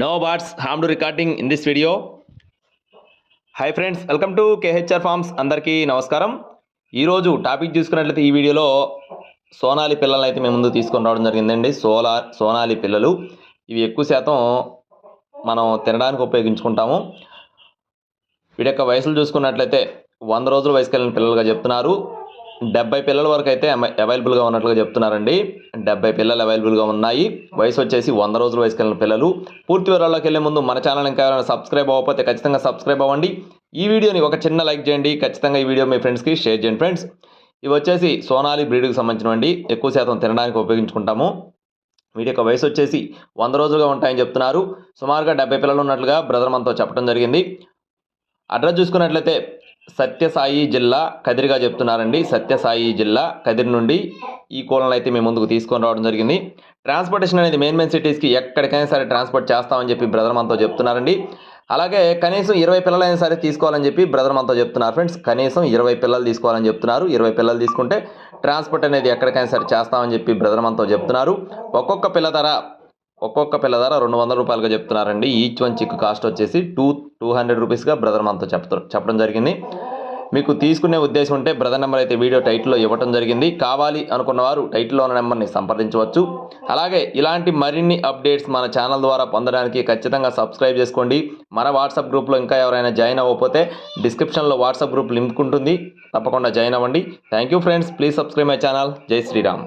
No bots harm to recording in this video hi friends welcome to KHR farms అందరికీ నమస్కారం ఈరోజు topic చూసుకున్నట్లయితే ఈ వీడియోలో సోనాలి పిల్లల్ని అయితే మేము ముందు తీసుకొని రావడం జరిగిందండి. సోలా సోనాలి పిల్లలు. ఇవి ఎక్కువ శాతం మనం తినడానికి ఉపయోగించుకుంటాము. వీడి యొక్క వయసులు చూసుకున్నట్లయితే వంద రోజుల వయసుకెళ్ళిన పిల్లలుగా చెప్తున్నారు. డెబ్బై పిల్లల వరకు అయితే అవైలబుల్గా ఉన్నట్లుగా చెప్తున్నారండి. డెబ్బై పిల్లలు అవైలబుల్గా ఉన్నాయి. వయసు వచ్చేసి వంద రోజుల వయసు కలిగిన పిల్లలు. పూర్తి వివరాల్లోకి వెళ్ళే ముందు మన ఛానల్ ఇంకా ఎవరైనా సబ్స్క్రైబ్ అవ్వకపోతే ఖచ్చితంగా సబ్స్క్రైబ్ అవ్వండి. ఈ వీడియోని ఒక చిన్న లైక్ చేయండి. ఖచ్చితంగా ఈ వీడియో మీ ఫ్రెండ్స్కి షేర్ చేయండి ఫ్రెండ్స్ ఇవి వచ్చేసి సోనాలి బ్రీడ్కి సంబంధించినవండి. ఎక్కువ శాతం తినడానికి ఉపయోగించుకుంటాము. వీటి యొక్క వయసు వచ్చేసి వంద రోజులుగా ఉంటాయని చెప్తున్నారు. సుమారుగా డెబ్బై పిల్లలు ఉన్నట్లుగా బ్రదర్ మనతో చెప్పడం జరిగింది. అడ్రస్ చూసుకున్నట్లయితే సత్యసాయి జిల్లా కదిరిగా చెప్తున్నారండి. సత్యసాయి జిల్లా కదిరి నుండి ఈ కోళ్ళను అయితే మేము ముందుకు తీసుకొని రావడం జరిగింది. ట్రాన్స్పోర్టేషన్ అనేది మెయిన్ మెయిన్ సిటీస్కి ఎక్కడికైనా సరే ట్రాన్స్పోర్ట్ చేస్తామని చెప్పి బ్రదర్ మనతో చెప్తున్నారండి. అలాగే కనీసం ఇరవై పిల్లలైనా సరే తీసుకోవాలని చెప్పి బ్రదర్ మనతో చెప్తున్నారు ఫ్రెండ్స్. కనీసం ఇరవై పిల్లలు తీసుకోవాలని చెప్తున్నారు. ఇరవై పిల్లలు తీసుకుంటే ట్రాన్స్పోర్ట్ అనేది ఎక్కడికైనా సరే చేస్తామని చెప్పి బ్రదర్ మనతో చెప్తున్నారు. ఒక్కొక్క పిల్ల ధర ఒక్కొక్క పిల్ల ద్వారా రెండు వందల రూపాయలుగా చెప్తున్నారండి. ఈచ్ వన్ చిక్ కాస్ట్ వచ్చేసి టూ టూ హండ్రెడ్ రూపీస్గా బ్రదర్ మనతో చెప్తారు చెప్పడం జరిగింది. మీకు తీసుకునే ఉద్దేశం ఉంటే బ్రదర్ నెంబర్ అయితే వీడియో టైటిల్లో ఇవ్వడం జరిగింది. కావాలి అనుకున్న వారు టైటిల్లో ఉన్న నెంబర్ని సంప్రదించవచ్చు. అలాగే ఇలాంటి మరిన్ని అప్డేట్స్ మన ఛానల్ ద్వారా పొందడానికి ఖచ్చితంగా సబ్స్క్రైబ్ చేసుకోండి. మన వాట్సాప్ గ్రూప్లో ఇంకా ఎవరైనా జాయిన్ అవ్వకపోతే డిస్క్రిప్షన్లో వాట్సాప్ గ్రూప్ లింక్ ఉంటుంది. తప్పకుండా జాయిన్ అవ్వండి. Thank you friends please subscribe my channel జై శ్రీరామ్